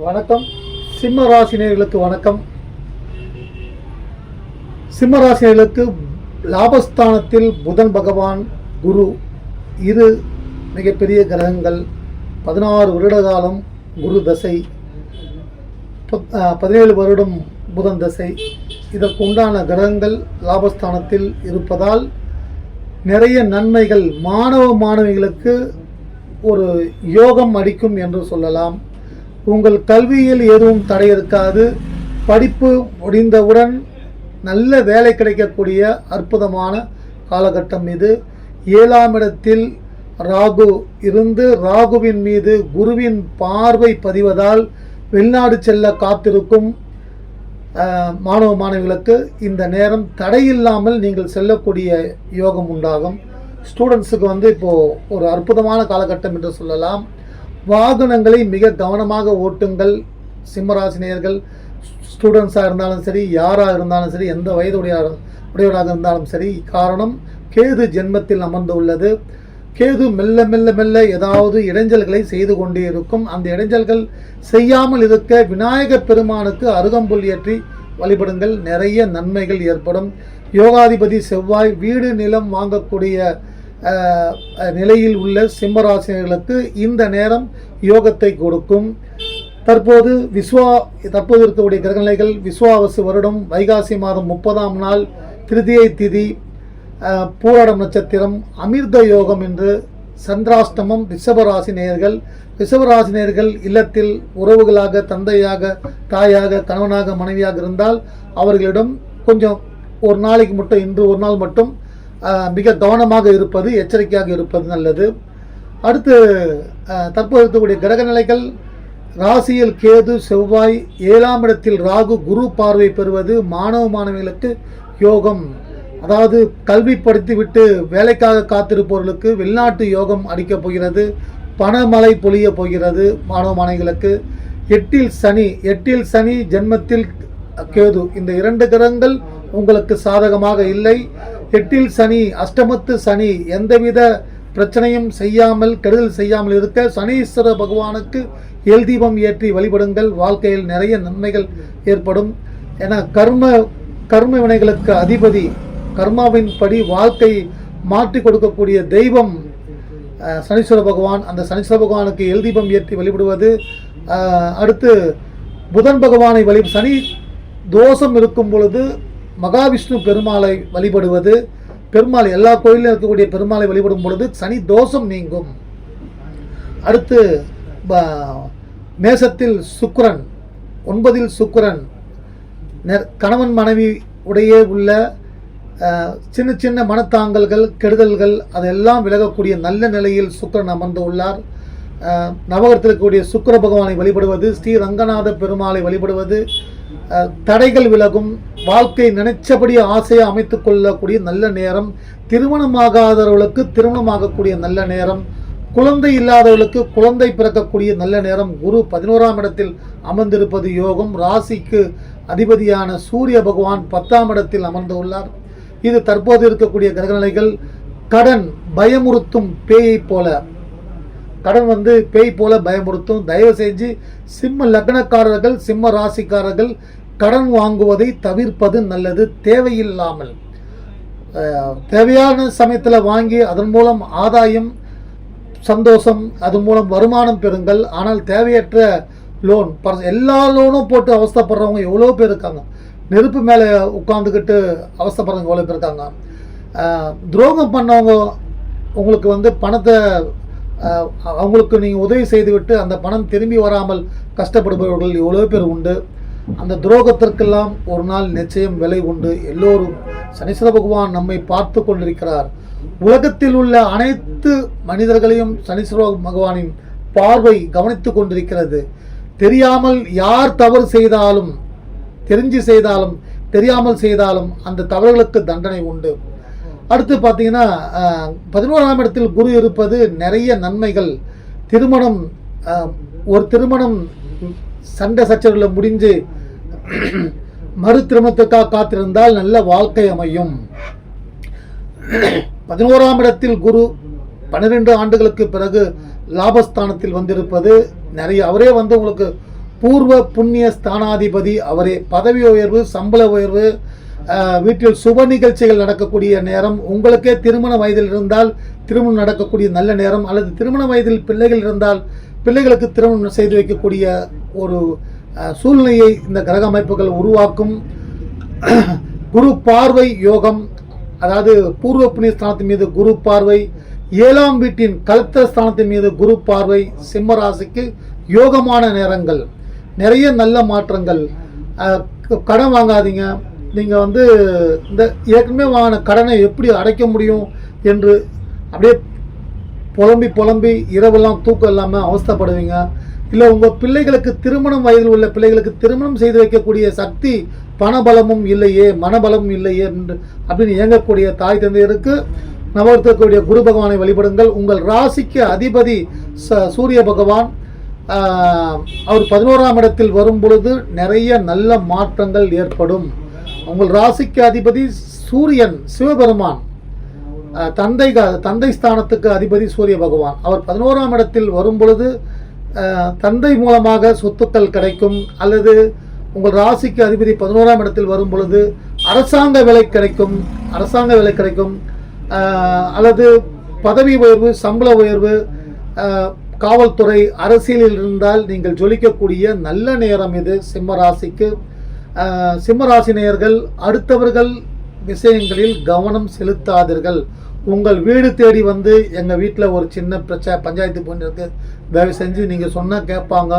வணக்கம். சிம்ம ராசினியர்களுக்கு வணக்கம். சிம்ம ராசினியர்களுக்கு லாபஸ்தானத்தில் புதன் பகவான் குரு இரு மிகப்பெரிய கிரகங்கள். பதினாறு வருட காலம் குரு தசை. பத்- பதினேழு வருடம் புதன் தசை. இதற்கு உண்டான கிரகங்கள் லாபஸ்தானத்தில் இருப்பதால் நிறைய நன்மைகள் மாணவ மாணவிகளுக்கு ஒரு யோகம் அடிக்கும் என்று சொல்லலாம். உங்கள் கல்வியில் எதுவும் தடை இருக்காது. படிப்பு முடிந்தவுடன் நல்ல வேலை கிடைக்கக்கூடிய அற்புதமான காலகட்டம் இது. ஏழாம் இடத்தில் ராகு இருந்து ராகுவின் மீது குருவின் பார்வை பதிவதால் வெளிநாடு செல்ல காத்திருக்கும் மாணவ மாணவிகளுக்கு இந்த நேரம் தடையில்லாமல் நீங்கள் செல்லக்கூடிய யோகம் உண்டாகும். ஸ்டூடெண்ட்ஸுக்கு வந்து இப்போது ஒரு அற்புதமான காலகட்டம் என்று சொல்லலாம். வாகனங்களை மிக கவனமாக ஓட்டுங்கள். சிம்மராசினியர்கள் ஸ்டூடெண்ட்ஸாக இருந்தாலும் சரி யாராக இருந்தாலும் சரி எந்த வயதுடைய உடையவராக இருந்தாலும் சரி காரணம் கேது ஜென்மத்தில் அமர்ந்து உள்ளது. கேது மெல்ல மெல்ல மெல்ல ஏதாவது இடைஞ்சல்களை செய்து கொண்டே இருக்கும். அந்த இடைஞ்சல்கள் செய்யாமல் இருக்க விநாயகப் பெருமானுக்கு அருகம்புல் ஏற்றி வழிபடுங்கள். நிறைய நன்மைகள் ஏற்படும். யோகாதிபதி செவ்வாய் வீடு நிலம் வாங்கக்கூடிய நிலையில் உள்ள சிம்மராசினர்களுக்கு இந்த நேரம் யோகத்தை கொடுக்கும். தற்போது விஸ்வா தற்போது இருக்கக்கூடிய கிரகநிலைகள் விஸ்வாவசு வருடம் வைகாசி மாதம் முப்பதாம் நாள் திருதியை திதி பூராடம் நட்சத்திரம் அமிர்த யோகம் என்று சந்திராஷ்டமம் ரிஷபராசி நேயர்கள். ரிஷபராசி நேயர்கள் இல்லத்தில் உறவுகளாக தந்தையாக தாயாக கணவனாக மனைவியாக இருந்தால் அவர்களிடம் கொஞ்சம் ஒரு நாளைக்கு மட்டும் இன்று ஒரு நாள் மட்டும் மிக கவனமாக இருப்பது எச்சரிக்கையாக இருப்பது நல்லது. அடுத்து தற்போது இருக்கக்கூடிய கிரகநிலைகள் ராசியில் கேது செவ்வாய் ஏழாம் இடத்தில் ராகு குரு பார்வை பெறுவது மாணவ மாணவிகளுக்கு யோகம். அதாவது கல்வி படுத்திவிட்டு வேலைக்காக காத்திருப்பவர்களுக்கு வெளிநாட்டு யோகம் அடிக்கப் போகிறது பணமழை பொழிய போகிறது மாணவ மாணவிகளுக்கு. எட்டில் சனி எட்டில் சனி ஜென்மத்தில் கேது. இந்த இரண்டு கிரகங்கள் உங்களுக்கு சாதகமாக இல்லை. எட்டில் சனி அஷ்டமத்து சனி எந்தவித பிரச்சனையும் செய்யாமல் கெடுதல் செய்யாமல் இருக்க சனீஸ்வர பகவானுக்கு எல் தீபம் ஏற்றி வழிபடுங்கள். வாழ்க்கையில் நிறைய நன்மைகள் ஏற்படும். என கர்ம கர்ம வினைகளுக்கு அதிபதி கர்மாவின் படி வாழ்க்கை மாற்றி கொடுக்கக்கூடிய தெய்வம் சனீஸ்வர பகவான். அந்த சனீஸ்வர பகவானுக்கு எல் தீபம் ஏற்றி வழிபடுவது அடுத்து புதன் பகவானை வழி சனி தோஷம் இருக்கும் பொழுது மகாவிஷ்ணு பெருமாளை வழிபடுவது பெருமாள் எல்லா கோயிலும் இருக்கக்கூடிய பெருமாளை வழிபடும் பொழுது சனி தோஷம் நீங்கும். அடுத்து மேசத்தில் சுக்கரன் ஒன்பதில் சுக்கரன் கணவன் மனைவி உடையே உள்ள அஹ், சின்ன சின்ன மனத்தாங்கல்கள் கெடுதல்கள் அதெல்லாம் விலகக்கூடிய நல்ல நிலையில் சுக்கிரன் அமர்ந்து உள்ளார். நவகரத்தில் இருக்கக்கூடிய சுக்கிர பகவானை வழிபடுவது ஸ்ரீ ரங்கநாத பெருமாளை வழிபடுவது தடைகள் விலகும் வாழ்க்கை நினைச்சபடி ஆசையை அமைத்து கொள்ளக்கூடிய நல்ல நேரம் திருமணமாகாதவர்களுக்கு திருமணமாகக்கூடிய நல்ல நேரம் குழந்தை இல்லாதவர்களுக்கு குழந்தை பிறக்கக்கூடிய நல்ல நேரம் குரு பதினோராம் இடத்தில் அமர்ந்திருப்பது யோகம் ராசிக்கு அதிபதியான சூரிய பகவான் பத்தாம் இடத்தில் அமர்ந்து உள்ளார் இது தற்போது இருக்கக்கூடிய கிரகநிலைகள் கடன் பயமுறுத்தும் பேயைப் போல. கடன் வந்து பேய் போல பயமுறுத்தும். தயவு செஞ்சு சிம்ம லக்னக்காரர்கள் சிம்ம ராசிக்காரர்கள் கடன் வாங்குவதை தவிர்ப்பது நல்லது. தேவையில்லாமல் தேவையான சமயத்தில் வாங்கி அதன் மூலம் ஆதாயம் சந்தோஷம் அது மூலம் வருமானம் பெறுங்கள். ஆனால் தேவையற்ற லோன் பர் எல்லா லோனும் போட்டு அவஸ்தப்படுறவங்க எவ்வளோ பேர் இருக்காங்க? நெருப்பு மேலே உட்காந்துக்கிட்டு அவஸ்தப்படுறவங்க எவ்வளோ பேர் இருக்காங்க? துரோகம் பண்ணவங்க உங்களுக்கு வந்து பணத்தை அவங்களுக்கு நீங்கள் உதவி செய்துவிட்டு அந்த பணம் திரும்பி வராமல் கஷ்டப்படுபவர்கள் எவ்வளோ பேர் உண்டு. அந்த துரோகத்திற்கெல்லாம் ஒரு நாள் நிச்சயம் விலை உண்டு. எல்லோரும் சனீஸ்வர பகவான் நம்மை பார்த்து கொண்டிருக்கிறார். உலகத்தில் உள்ள அனைத்து மனிதர்களையும் சனீஸ்வர பகவானின் பார்வை கவனித்து கொண்டிருக்கிறது. தெரியாமல் யார் தவறு செய்தாலும் தெரிஞ்சு செய்தாலும் தெரியாமல் செய்தாலும் அந்த தவறுகளுக்கு தண்டனை உண்டு. அடுத்து பார்த்தீங்கன்னா பதினோராம் இடத்தில் குரு இருப்பது நிறைய நன்மைகள். திருமணம் ஒரு திருமணம் சண்டை சச்சரவில் முடிஞ்சு மறு திருமணத்துக்காக காத்திருந்தால் நல்ல வாழ்க்கை அமையும். பதினோராம் இடத்தில் குரு பன்னிரெண்டு ஆண்டுகளுக்கு பிறகு லாபஸ்தானத்தில் வந்திருப்பது நிறைய அவரே வந்து உங்களுக்கு பூர்வ புண்ணிய ஸ்தானாதிபதி அவரே பதவி உயர்வு சம்பள உயர்வு வீட்டில் சுப நிகழ்ச்சிகள் நடக்கக்கூடிய நேரம் உங்களுக்கே திருமண வயதில் இருந்தால் திருமணம் நடக்கக்கூடிய நல்ல நேரம் அல்லது திருமண வயதில் பிள்ளைகள் இருந்தால் பிள்ளைகளுக்கு திருமணம் செய்து வைக்கக்கூடிய ஒரு சூழ்நிலையை இந்த கிரக அமைப்புகள் உருவாக்கும். குரு பார்வை யோகம் அதாவது பூர்வ புண்ணிய ஸ்தானத்தின் மீது குரு பார்வை ஏழாம் வீட்டின் கலத்த ஸ்தானத்தின் மீது குரு பார்வை சிம்மராசிக்கு யோகமான நேரங்கள் நிறைய நல்ல மாற்றங்கள். கடன் வாங்காதீங்க. நீங்கள் வந்து இந்த ஏற்கனவே வாங்கின கடனை எப்படி அடைக்க முடியும் என்று அப்படியே புலம்பி புலம்பி இரவெல்லாம் தூக்கம் இல்லாமல் அவஸ்தைப்படுவீங்க. இல்லை உங்கள் பிள்ளைகளுக்கு திருமணம் வயதில் உள்ள பிள்ளைகளுக்கு திருமணம் செய்து வைக்கக்கூடிய சக்தி பணபலமும் இல்லையே மனபலமும் இல்லையே என்று அப்படின்னு இயங்கக்கூடிய தாய் தந்தையருக்கு நவர்த்தக்கூடிய குரு பகவானை வழிபடுங்கள். உங்கள் ராசிக்கு அதிபதி ச சூரிய பகவான் அவர் பதினோராம் இடத்தில் வரும் பொழுது நிறைய நல்ல மாற்றங்கள் ஏற்படும். உங்கள் ராசிக்கு அதிபதி சூரியன் சிவபெருமான் தந்தை க- தந்தை ஸ்தானத்துக்கு அதிபதி சூரிய பகவான். அவர் பதினோராம் இடத்தில் வரும் பொழுது தந்தை மூலமாக சொத்துக்கள் கிடைக்கும் அல்லது உங்கள் ராசிக்கு அதிபதி பதினோராம் இடத்தில் வரும் பொழுது அரசாங்க விலை கிடைக்கும் அரசாங்க விலை கிடைக்கும். அல்லது பதவி உயர்வு சம்பள உயர்வு காவல்துறை அரசியலில் இருந்தால் நீங்கள் ஜொலிக்கக்கூடிய நல்ல நேரம் இது சிம்ம ராசிக்கு. சிம்மராசினியர்கள் அடுத்தவர்கள் விஷயங்களில் கவனம் செலுத்தாதீர்கள். உங்கள் வீடு தேடி வந்து எங்கள் வீட்டில் ஒரு சின்ன பிரச்சனை பஞ்சாயத்து பொண்ணு தயவு செஞ்சு நீங்கள் சொன்னால் கேட்பாங்க.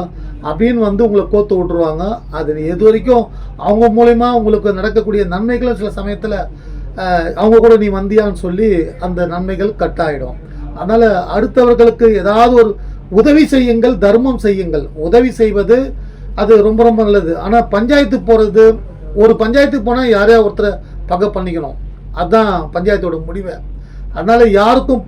அப்படின்னு வந்து உங்களை கோத்து விட்ருவாங்க அது எது வரைக்கும் அவங்க மூலயமா உங்களுக்கு நடக்கக்கூடிய நன்மைகளும் சில சமயத்தில் அவங்க கூட நீ வந்தியான்னு சொல்லி அந்த நன்மைகள் கட்டாயிடும். அதனால் அடுத்தவர்களுக்கு ஏதாவது ஒரு உதவி செய்யுங்கள் தர்மம் செய்யுங்கள். உதவி செய்வது அது ரொம்ப ரொம்ப நல்லது. ஆனால் பஞ்சாயத்துக்கு போகிறது ஒரு பஞ்சாயத்துக்கு போனால் யாரையா ஒருத்தரை பகை பண்ணிக்கணும். அதுதான் பஞ்சாயத்தோட முடிவை. அதனால் யாருக்கும்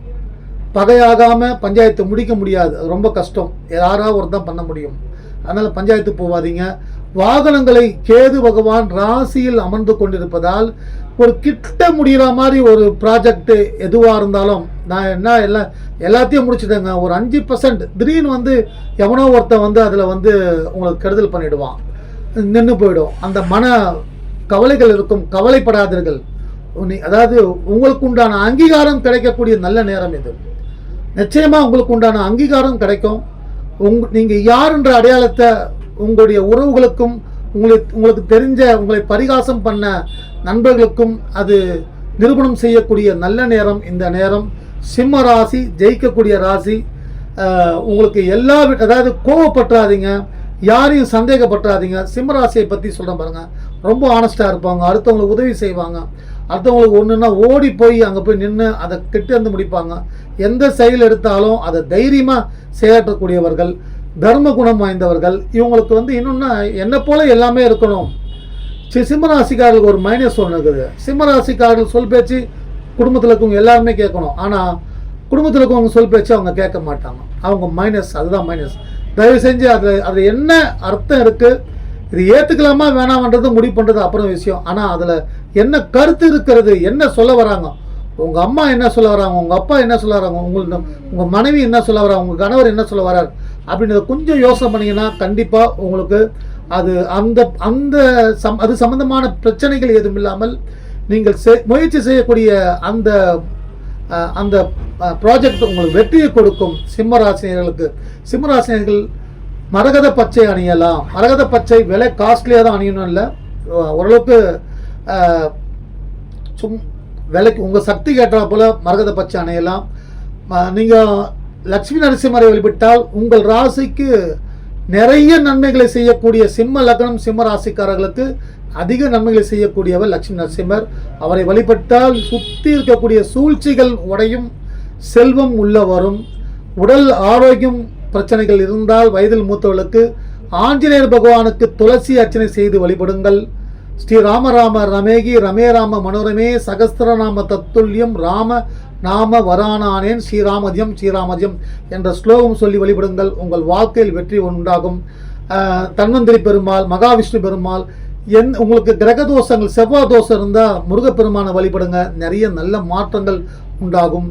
பகையாகாம பஞ்சாயத்தை முடிக்க முடியாது. அது ரொம்ப கஷ்டம். யாராவது ஒரு தான் பண்ண முடியும். அதனால் பஞ்சாயத்து போவாதீங்க. வாகனங்களை கேது பகவான் ராசியில் அமர்ந்து கொண்டிருப்பதால் ஒரு கிட்ட முடிகிற மாதிரி ஒரு ப்ராஜெக்ட் எதுவாக இருந்தாலும் நான் என்ன எல்லாம் எல்லாத்தையும் முடிச்சுட்டேங்க. ஒரு அஞ்சு பர்சன்ட் திடீர்னு வந்து எவனோ ஒருத்தன் வந்து அதில் வந்து உங்களுக்கு கெடுதல் பண்ணிடுவான். நின்று போயிடும். அந்த மன கவலைகள் இருக்கும். கவலைப்படாதீர்கள். உன்னை- அதாவது உங்களுக்கு உண்டான அங்கீகாரம் கிடைக்கக்கூடிய நல்ல நேரம் இது. நிச்சயமாக உங்களுக்கு உண்டான அங்கீகாரம் கிடைக்கும். உங் நீங்கள் யாருன்ற அடையாளத்தை உங்களுடைய உறவுகளுக்கும் உங்களுக்கு உங்களுக்கு தெரிஞ்ச உங்களை பரிகாசம் பண்ண நண்பர்களுக்கும் அது நிரூபணம் செய்யக்கூடிய நல்ல நேரம் இந்த நேரம். சிம்ம ராசி ஜெயிக்கக்கூடிய ராசி. உங்களுக்கு எல்லா அதாவது கோவப்பற்றாதீங்க. யாரையும் சந்தேகப்பற்றாதீங்க. சிம்ம ராசியை பற்றி சொல்கிறேன் பாருங்கள் ரொம்ப ஆனஸ்ட்டாக இருப்பாங்க. அடுத்தவங்களுக்கு உதவி செய்வாங்க. அடுத்தவங்களுக்கு ஒன்றுன்னா ஓடி போய் அங்கே போய் நின்று அதை கெட்டு வந்து முடிப்பாங்க. எந்த செயல் எடுத்தாலும் அதை தைரியமாக செயலாற்றக்கூடியவர்கள் தர்ம குணம் வாய்ந்தவர்கள் இவங்களுக்கு வந்து இன்னொன்னா என்னை போல எல்லாமே இருக்கணும். சி- சிம்மராசிக்காரர்களுக்கு ஒரு மைனஸ் ஒன்று இருக்குது. சிம்மராசிக்காரர்கள் சொல் பேச்சு குடும்பத்தில் இருக்கவங்க எல்லாருமே கேட்கணும். ஆனால் குடும்பத்தில் இருக்கவங்க சொல் பேச்சு அவங்க கேட்க மாட்டாங்க. அவங்க மைனஸ் அதுதான் மைனஸ் தயவு செஞ்சு அதில் அதில் என்ன அர்த்தம் இருக்குது இது ஏற்றுக்கலாமா வேணாமன்றது முடிவு பண்ணுறது அப்புறம் விஷயம். ஆனால் அதில் என்ன கருத்து இருக்கிறது என்ன சொல்ல வராங்க? உங்கள் அம்மா என்ன சொல்ல வராங்க? உங்கள் அப்பா என்ன சொல்ல வராங்க? உங்களுக்கு உங்கள் மனைவி என்ன சொல்ல வராங்க? உங்கள் கணவர் என்ன சொல்ல வரார்? அப்படின்றத கொஞ்சம் யோசனை பண்ணிங்கன்னா கண்டிப்பாக உங்களுக்கு அது அந்த அந்த சம் அது சம்மந்தமான பிரச்சனைகள் எதுவும் இல்லாமல் நீங்கள் செ- முயற்சி செய்யக்கூடிய அந்த அந்த ப்ராஜெக்ட் உங்களுக்கு வெற்றியை கொடுக்கும். சிம்மராசினியர்களுக்கு சிம்மராசினியர்கள் மரகத பச்சை அணியலாம். மரகத பச்சை விலை காஸ்ட்லியாக தான் அணியணும் இல்லை. ஓரளவுக்கு சும் விலைக்கு உங்கள் சக்தி கேட்டால் போல் மரகத பச்சை அணையலாம். நீங்கள் லக்ஷ்மி நரசிம்மரை வழிபட்டால் உங்கள் ராசிக்கு நிறைய நன்மைகளை செய்யக்கூடிய சிம்ம லக்னம் சிம்ம ராசிக்காரர்களுக்கு அதிக நன்மைகளை செய்யக்கூடியவர் லக்ஷ்மி நரசிம்மர். அவரை வழிபட்டால் சுற்றி இருக்கக்கூடிய சூழ்ச்சிகள் உடையும் செல்வம் உள்ள வரும். உடல் ஆரோக்கியம் பிரச்சனைகள் இருந்தால் வயதில் மூத்தவர்களுக்கு ஆஞ்சநேயர் பகவானுக்கு துளசி அர்ச்சனை செய்து வழிபடுங்கள். ஸ்ரீ ராமராம ரமேகி ரமே ராம மனோரமே சகஸ்திரநாம தத்துல்யம் ராம நாம வரானானேன் ஸ்ரீராமஜம் ஸ்ரீராமஜம் என்ற ஸ்லோகம் சொல்லி வழிபடுங்கள். உங்கள் வாழ்க்கையில் வெற்றி உண்டாகும். தன்வந்திரி பெருமாள் மகாவிஷ்ணு பெருமாள் என் உங்களுக்கு கிரக தோஷங்கள் செவ்வாய் தோஷம் இருந்தால் முருகப்பெருமானை வழிபடுங்க. நிறைய நல்ல மாற்றங்கள் உண்டாகும்.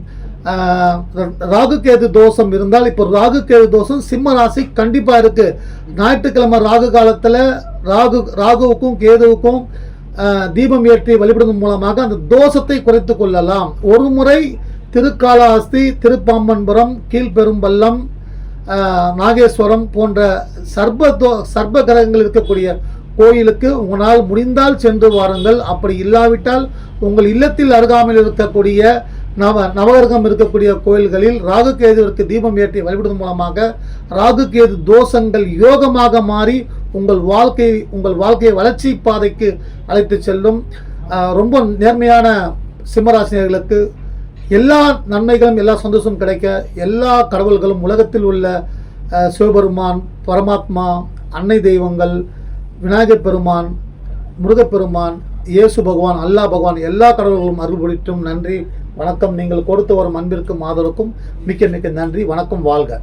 ராகு கேது தோஷம் இருந்தால் இப்போ ராகு கேது தோஷம் சிம்ம ராசி கண்டிப்பாக இருக்கு. ஞாயிற்றுக்கிழமை ராகு காலத்தில் ராகு ராகுவுக்கும் கேதுவுக்கும் தீபம் ஏற்றி வழிபடுவதன் மூலமாக அந்த தோஷத்தை குறைத்து கொள்ளலாம். ஒரு முறை திருக்காளஹஸ்தி திருப்பாம்பன்புரம் கீழ்பெரும்பள்ளம் நாகேஸ்வரம் போன்ற சர்ப தோ சர்ப கிரகங்கள் இருக்கக்கூடிய கோயிலுக்கு உங்களால் முடிந்தால் சென்று வாருங்கள். அப்படி இல்லாவிட்டால் உங்கள் இல்லத்தில் அருகாமையில் இருக்கக்கூடிய நவ நவகிரகம் இருக்கக்கூடிய கோயில்களில் ராகு கேதுவிற்கு தீபம் ஏற்றி வழிபடுவதன் மூலமாக ராகு கேது தோஷங்கள் யோகமாக மாறி உங்கள் வாழ்க்கை உங்கள் வாழ்க்கையை வளர்ச்சி பாதைக்கு அழைத்து செல்லும். ரொம்ப நேர்மையான சிம்மராசினியர்களுக்கு எல்லா நன்மைகளும் எல்லா சந்தோஷமும் கிடைக்க எல்லா கடவுள்களும் உலகத்தில் உள்ள சிவபெருமான் பரமாத்மா அன்னை தெய்வங்கள் விநாயகர் பெருமான் முருகப்பெருமான் இயேசு பகவான் அல்லாஹ் பகவான் எல்லா கடவுள்களும் அருள் நன்றி. வணக்கம். நீங்கள் கொடுத்து வரும் அன்பிற்கும் ஆதரவுக்கும் மிக்க மிக்க நன்றி. வணக்கம் வாழ்க.